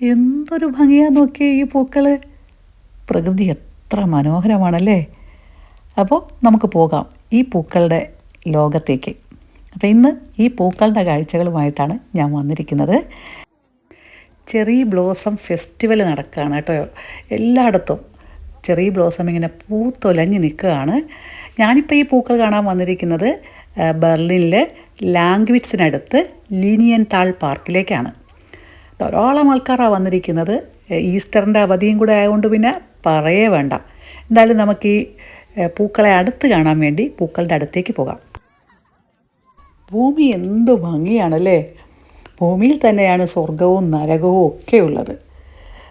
എന്തൊരു ഭംഗിയാ നോക്കിയേ ഈ പൂക്കൾ പ്രകൃതി എത്ര മനോഹരമാണല്ലേ. അപ്പോൾ നമുക്ക് പോകാം ഈ പൂക്കളുടെ ലോകത്തേക്ക്. അപ്പോൾ ഇന്ന് ഈ പൂക്കളുടെ കാഴ്ചകളുമായിട്ടാണ് ഞാൻ വന്നിരിക്കുന്നത്. ചെറി ബ്ലോസം ഫെസ്റ്റിവൽ നടക്കുകയാണ് കേട്ടോ. എല്ലായിടത്തും ചെറി ബ്ലോസം ഇങ്ങനെ പൂത്തൊലഞ്ഞ് നിൽക്കുകയാണ്. ഞാനിപ്പോൾ ഈ പൂക്കൾ കാണാൻ വന്നിരിക്കുന്നത് ബെർലിനിലെ ലാംഗ്വിറ്റ്സിനടുത്ത് ലീനിയൻ താൾ പാർക്കിലേക്കാണ്. ധാരാളം ആൾക്കാരാണ് വന്നിരിക്കുന്നത്. ഈസ്റ്ററിന്റെ അവധിയും കൂടെ ആയതുകൊണ്ട് പിന്നെ പറയേ വേണ്ട. എന്തായാലും നമുക്ക് ഈ പൂക്കളെ അടുത്ത് കാണാൻ വേണ്ടി പൂക്കളുടെ അടുത്തേക്ക് പോകാം. ഭൂമി എന്ത് ഭംഗിയാണല്ലേ? ഭൂമിയിൽ തന്നെയാണ് സ്വർഗവും നരകവും ഒക്കെ ഉള്ളത്.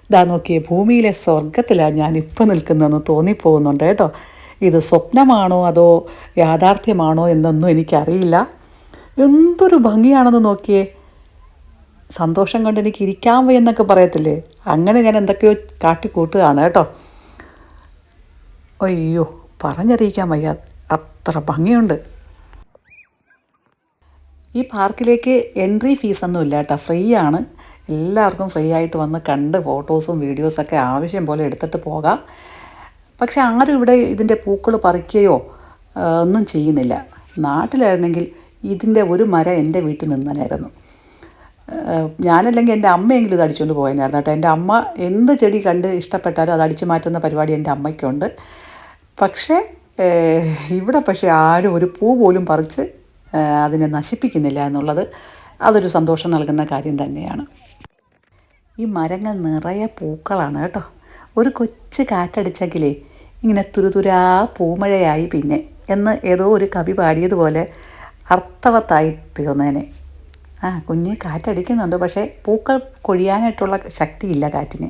ഇതാ നോക്കിയേ ഭൂമിയിലെ സ്വർഗത്തിലാണ് ഞാൻ ഇപ്പം നിൽക്കുന്നതെന്ന് തോന്നിപ്പോകുന്നുണ്ട് കേട്ടോ. ഇത് സ്വപ്നമാണോ അതോ യാഥാർത്ഥ്യമാണോ എന്നൊന്നും എനിക്കറിയില്ല. എന്തൊരു ഭംഗിയാണെന്ന് നോക്കിയേ. സന്തോഷം കൊണ്ട് എനിക്ക് ഇരിക്കാൻ വയ്യെന്നൊക്കെ പറയത്തില്ലേ? അങ്ങനെ ഞാൻ എന്തൊക്കെയോ കാട്ടിക്കൂട്ടുകയാണ് കേട്ടോ. അയ്യോ പറഞ്ഞറിയിക്കാൻ വയ്യ. അത്ര ഭംഗിയുണ്ട്. ഈ പാർക്കിലേക്ക് എൻട്രി ഫീസൊന്നും ഇല്ല കേട്ടോ. ഫ്രീ ആണ് എല്ലാവർക്കും ഫ്രീ ആയിട്ട് വന്ന് കണ്ട് ഫോട്ടോസും വീഡിയോസൊക്കെ ആവശ്യം പോലെ എടുത്തിട്ട് പോകാം. പക്ഷെ ആരും ഇവിടെ ഇതിന്റെ പൂക്കൾ പറിക്കുകയോ ഒന്നും ചെയ്യുന്നില്ല. നാട്ടിലായിരുന്നെങ്കിൽ ഇതിന്റെ ഒരു മരം എന്റെ വീട്ടിൽ നിന്നനായിരുന്നു. ഞാനല്ലെങ്കിൽ എന്റെ അമ്മയെങ്കിലും ഇത് അടിച്ചുകൊണ്ട് പോകാനായിരുന്നു കേട്ടോ. എന്റെ അമ്മ എന്ത് ചെടി കണ്ട് ഇഷ്ടപ്പെട്ടാലും അത് അടിച്ചു മാറ്റുന്ന പരിപാടി എന്റെ അമ്മയ്ക്കുണ്ട്. പക്ഷേ ഇവിടെ പക്ഷേ ആരും ഒരു പൂ പോലും പറിച്ച് അതിനെ നശിപ്പിക്കുന്നില്ല എന്നുള്ളത് അതൊരു സന്തോഷം നൽകുന്ന കാര്യം തന്നെയാണ്. ഈ മരങ്ങൾ നിറയെ പൂക്കളാണ് കേട്ടോ. ഒരു കൊച്ചു കാറ്റടിച്ചെങ്കിലേ ഇങ്ങനെ തുരുതുരാ പൂമഴയായി പിന്നെ എന്ന് ഏതോ ഒരു കവി പാടിയതുപോലെ അർത്ഥവത്തായി തീർന്നേനെ. ആ കുഞ്ഞ് കാറ്റടിക്കുന്നുണ്ട്. പക്ഷേ പൂക്കൾ കൊഴിയാനായിട്ടുള്ള ശക്തിയില്ല കാറ്റിന്.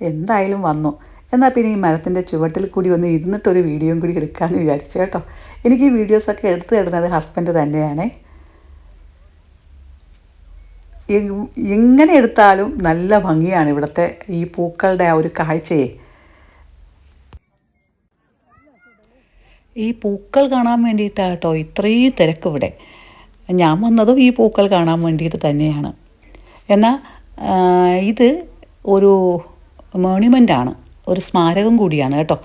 എന്തായാലും വന്നു. എന്നാൽ പിന്നെ ഈ മരത്തിന്റെ ചുവട്ടിൽ കൂടി ഒന്ന് ഇരുന്നിട്ടൊരു വീഡിയോയും കൂടി എടുക്കാമെന്ന് വിചാരിച്ചു കേട്ടോ. എനിക്ക് ഈ വീഡിയോസൊക്കെ എടുത്തു തരുന്നത് ഹസ്ബൻഡ് തന്നെയാണ്. എങ്ങനെ എടുത്താലും നല്ല ഭംഗിയാണ് ഇവിടുത്തെ ഈ പൂക്കളുടെ ആ ഒരു കാഴ്ചയെ. ഈ പൂക്കൾ കാണാൻ വേണ്ടിയിട്ടാണ് കേട്ടോ ഇത്രയും തിരക്ക് ഇവിടെ ഞാൻ വന്നതും ഈ പൂക്കൾ കാണാൻ വേണ്ടിയിട്ട് തന്നെയാണ്. എന്നാൽ ഇത് ഒരു മോണ്യുമെന്റാണ് ഒരു സ്മാരകം കൂടിയാണ് കേട്ടോ.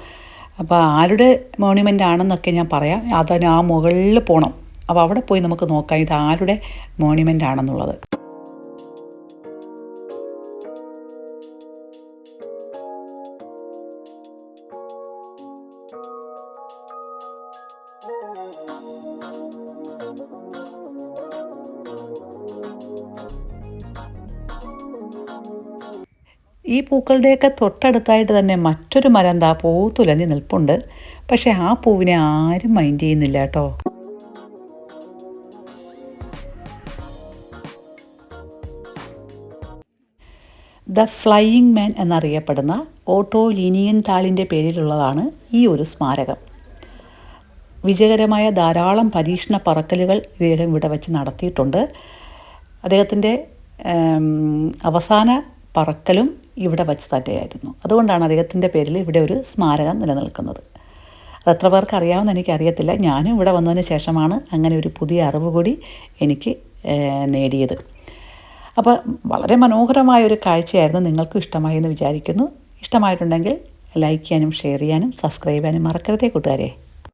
അപ്പോൾ ആരുടെ മോണ്യുമെന്റ് ആണെന്നൊക്കെ ഞാൻ പറയാം. അതിന് ആ മുകളിൽ പോകണം അപ്പോൾ അവിടെ പോയി നമുക്ക് നോക്കാം. ഇത് ആരുടെ മോണ്യുമെന്റ് ആണെന്നുള്ളത് ഈ പൂക്കളുടെയൊക്കെ തൊട്ടടുത്തായിട്ട് തന്നെ മറ്റൊരു മരം എന്താ പൂ തുലഞ്ഞ് നിൽപ്പുണ്ട്. പക്ഷെ ആ പൂവിനെ ആരും മൈൻഡ് ചെയ്യുന്നില്ല കേട്ടോ. ദ ഫ്ലൈയിങ് മാൻ എന്നറിയപ്പെടുന്ന ഓട്ടോ ലീനിയൻ താളിന്റെ പേരിലുള്ളതാണ് ഈ ഒരു സ്മാരകം. വിജയകരമായ ധാരാളം പരീക്ഷണ പറക്കലുകൾ ഇദ്ദേഹം ഇവിടെ വെച്ച് നടത്തിയിട്ടുണ്ട്. അദ്ദേഹത്തിന്റെ അവസാന പറക്കലും ഇവിടെ വച്ച് തന്നെയായിരുന്നു. അതുകൊണ്ടാണ് അദ്ദേഹത്തിന്റെ പേരിൽ ഇവിടെ ഒരു സ്മാരകം നിലനിൽക്കുന്നത്. അത് എത്ര പേർക്ക് അറിയാമെന്ന് എനിക്കറിയത്തില്ല ഞാനും ഇവിടെ വന്നതിന് ശേഷമാണ് അങ്ങനെ ഒരു പുതിയ അറിവ് കൂടി എനിക്ക് നേടിയത്. അപ്പോൾ വളരെ മനോഹരമായ ഒരു കാഴ്ചയായിരുന്നു നിങ്ങൾക്കും ഇഷ്ടമായി എന്ന് വിചാരിക്കുന്നു. ഇഷ്ടമായിട്ടുണ്ടെങ്കിൽ ലൈക്ക് ചെയ്യാനും ഷെയർ ചെയ്യാനും സബ്സ്ക്രൈബ് ചെയ്യാനും മറക്കരുതേ കൂട്ടുകാരെ.